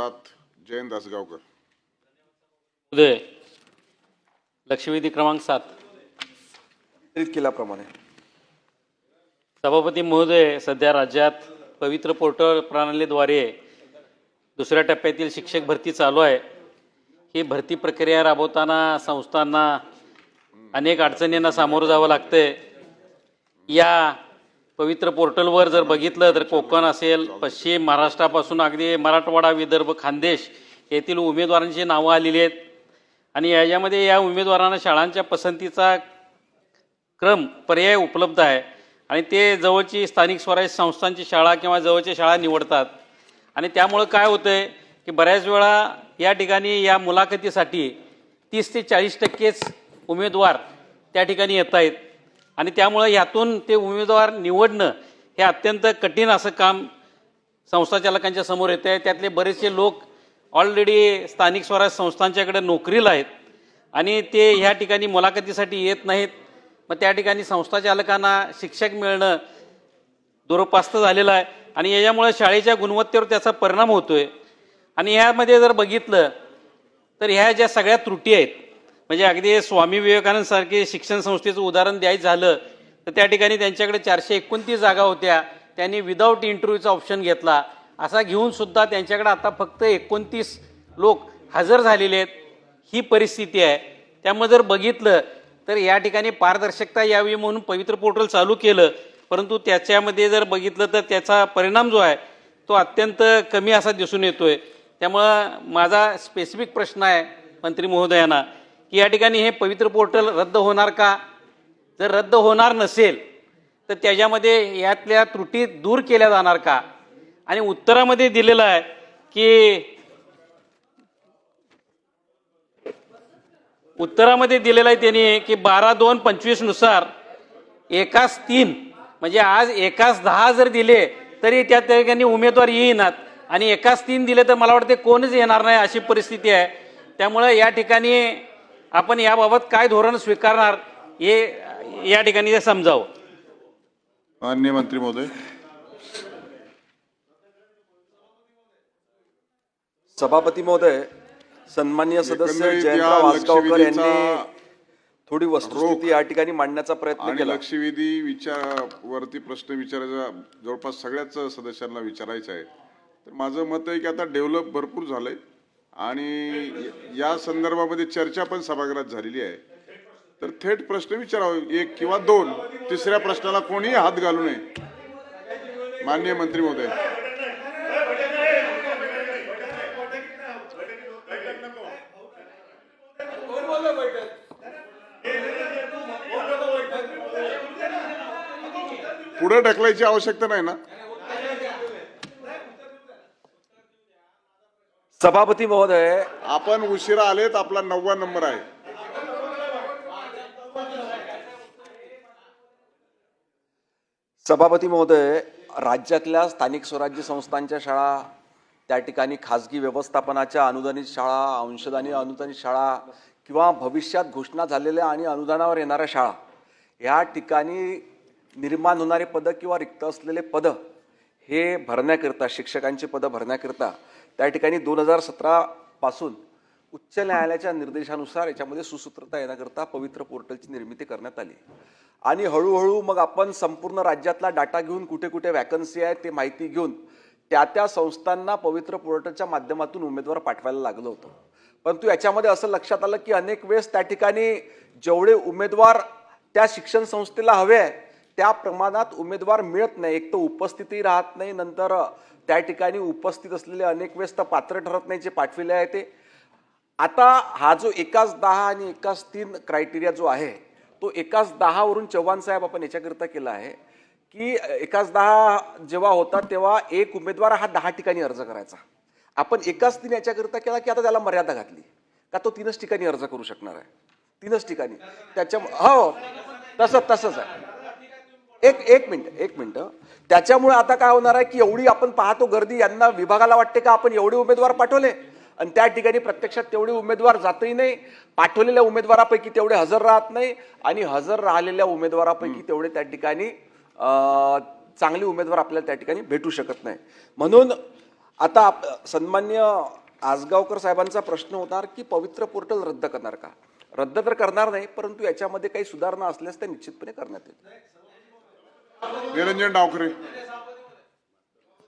सात जयंत दासगावकर. उदय लक्षवेधी क्रमांक सात. केल्याप्रमाणे. सभापती महोदय सध्या राज्यात पवित्र पोर्टल प्रणालीद्वारे दुसऱ्या टप्प्यातील शिक्षक भरती चालू आहे. ही भरती प्रक्रिया राबवताना संस्थांना अनेक अडचणींना सामोरं जावं लागतंय. या पवित्र पोर्टलवर जर बघितलं तर कोकण असेल पश्चिम महाराष्ट्रापासून अगदी मराठवाडा विदर्भ खानदेश येथील उमेदवारांची नावं आलेली आहेत. आणि याच्यामध्ये या उमेदवारांना शाळांच्या पसंतीचा क्रम पर्याय उपलब्ध आहे. आणि ते जवळची स्थानिक स्वराज्य संस्थांची शाळा किंवा जवळच्या शाळा निवडतात. आणि त्यामुळं काय होतं आहे की बऱ्याच वेळा या ठिकाणी या मुलाखतीसाठी तीस ते चाळीस टक्केच उमेदवार त्या ठिकाणी येत आहेत. आणि त्यामुळं यातून ते उमेदवार निवडणं हे अत्यंत कठीण असं काम संस्थाचालकांच्या समोर येतं आहे. त्यातले बरेचसे लोक ऑलरेडी स्थानिक स्वराज्य संस्थांच्याकडे नोकरीला आहेत आणि ते ह्या ठिकाणी मुलाखतीसाठी येत नाहीत. मग त्या ठिकाणी संस्थाचालकांना शिक्षक मिळणं दुरपास्त झालेलं आहे आणि याच्यामुळे शाळेच्या गुणवत्तेवर त्याचा परिणाम होतोय. आणि ह्यामध्ये जर बघितलं तर ह्या ज्या सगळ्या त्रुटी आहेत म्हणजे अगदी स्वामी विवेकानंद सारखे शिक्षण संस्थेचं उदाहरण द्यायचं झालं तर त्या ठिकाणी त्यांच्याकडे चारशे एकोणतीस जागा होत्या. त्यांनी विदाऊट इंटरव्ह्यूचा ऑप्शन घेतला. असा घेऊन सुद्धा त्यांच्याकडे आता फक्त एकोणतीस लोक हजर झालेले आहेत. ही परिस्थिती आहे. त्यामुळे जर बघितलं तर या ठिकाणी पारदर्शकता यावी म्हणून पवित्र पोर्टल चालू केलं. परंतु त्याच्यामध्ये जर बघितलं तर त्याचा परिणाम जो आहे तो अत्यंत कमी असा दिसून येतोय. त्यामुळं माझा स्पेसिफिक प्रश्न आहे मंत्री महोदयांना की या ठिकाणी हे पवित्र पोर्टल रद्द होणार का? जर रद्द होणार नसेल तर त्याच्यामध्ये यातल्या त्रुटी दूर केल्या जाणार का? आणि उत्तरामध्ये दिलेलं आहे की उत्तरामध्ये दिलेलं आहे त्यांनी की बारा दोन पंचवीसनुसार एकाच तीन म्हणजे आज एकाच दहा जर दिले तरी त्या ठिकाणी उमेदवार येईनात. आणि एकाच तीन दिले तर मला वाटते कोणच येणार नाही अशी परिस्थिती आहे. त्यामुळे या ठिकाणी आपण याबाबत काय धोरण स्वीकारणार हे या ठिकाणी ते समजावं. मान्य मंत्री महोदय. सभापती महोदय सन्मान्य सदस्य एकंदरीत या जयंतराव लक्षवेधीचा यांनी थोडी वस्तुस्थिती या ठिकाणी मांडण्याचा प्रयत्न आणि केला. लक्षवेधी विचार वरती प्रश्न विचारायचा जवळपास सगळ्याच सदस्यांना विचारायचा आहे. तर माझं मत आहे की आता डेव्हलप भरपूर झालंय. आणि या संदर्भामध्ये चर्चा पण सभागृहात झालेली आहे. तर थेट प्रश्न विचारावे. एक किंवा दोन. तिसऱ्या प्रश्नाला कोणीही हात घालू नये. माननीय मंत्री महोदय. पुढे ढकलायची आवश्यकता नाही ना? सभापती महोदय आपण उशिरा आलेत आपला नववा नंबर आहे. सभापती महोदय राज्यातल्या स्थानिक स्वराज्य संस्थांच्या शाळा त्या ठिकाणी खाजगी व्यवस्थापनाच्या अनुदानित शाळा अंशदानी अनुदानित शाळा किंवा भविष्यात घोषणा झालेल्या आणि अनुदानावर येणाऱ्या शाळा या ठिकाणी निर्माण होणारे पदं किंवा रिक्त असलेले पदं हे भरण्याकरिता शिक्षकांची पदं भरण्याकरिता त्या ठिकाणी दोन हजार सतरापासून उच्च न्यायालयाच्या निर्देशानुसार याच्यामध्ये सुसूत्रता येण्याकरता पवित्र पोर्टलची निर्मिती करण्यात आली. आणि हळूहळू मग आपण संपूर्ण राज्यातला डाटा घेऊन कुठे कुठे वॅकन्सी आहे ते माहिती घेऊन त्या त्या संस्थांना पवित्र पोर्टलच्या माध्यमातून उमेदवार पाठवायला लागलं होतं. परंतु याच्यामध्ये असं लक्षात आलं की अनेक वेळेस त्या ठिकाणी जेवढे उमेदवार त्या शिक्षण संस्थेला हवे आहे त्या प्रमाणात उमेदवार मिळत नाही. एक तर उपस्थिती राहत नाही नंतर त्या ठिकाणी उपस्थित असलेले अनेक वेळेस तर पात्र ठरत नाही जे पाठविले आहे ते. आता हा जो एकाच दहा आणि एकाच तीन क्रायटेरिया जो आहे तो एकाच दहावरून चव्हाण साहेब आपण याच्याकरिता केला आहे की एकाच दहा जेव्हा होता तेव्हा एक उमेदवार हा दहा ठिकाणी अर्ज करायचा. आपण एकाच तीन याच्याकरिता केला की आता त्याला मर्यादा घातली का तो तीनच ठिकाणी अर्ज करू शकणार आहे? तीनच ठिकाणी. त्याच्या हो तसं तसंच आहे. एक एक मिनिट एक मिनिट. त्याच्यामुळे आता काय होणार आहे की एवढी आपण पाहतो गर्दी यांना विभागाला वाटते का आपण एवढे उमेदवार पाठवले? आणि त्या ठिकाणी प्रत्यक्षात तेवढे उमेदवार जातही नाही. पाठवलेल्या उमेदवारापैकी तेवढे हजर राहत नाही आणि हजर राहिलेल्या उमेदवारापैकी तेवढे त्या ठिकाणी चांगले उमेदवार आपल्याला त्या ठिकाणी भेटू शकत नाही. म्हणून आता सन्मान्य आसगावकर साहेबांचा प्रश्न होणार की पवित्र पोर्टल रद्द करणार का? रद्द तर करणार नाही परंतु याच्यामध्ये काही सुधारणा असल्यास त्या निश्चितपणे करण्यात येईल. निरंजन डावकरे